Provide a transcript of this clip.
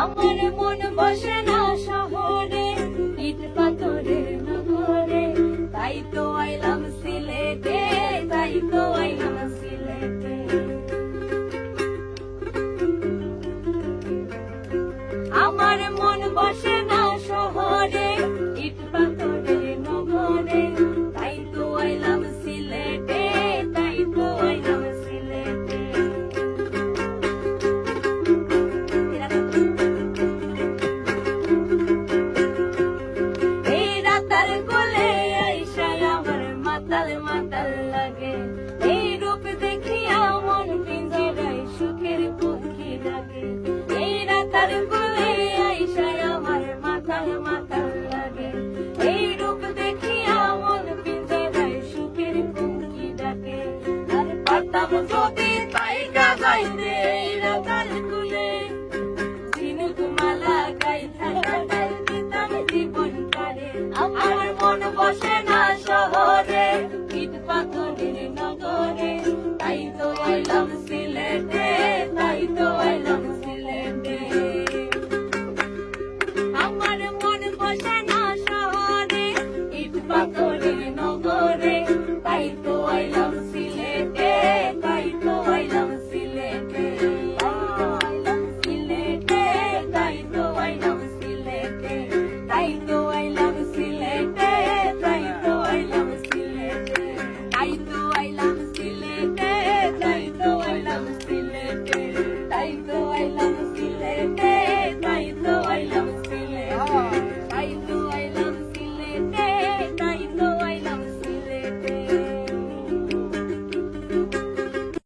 আমার মন বসে না শহরে, ইট পাথরের নগরে তাই তো আইলাম সিলেটে, তাই তো আইলাম সিলেটে। আমার মন বসে না মাতাল মাতাল লাগে। এই রূপ দেখিয়া মন পিঞ্জিরাই সুখের পক্ষী ডাকে এই রাতার কোলে আমার মাতাল মাতাল সুখের আমার মন বসে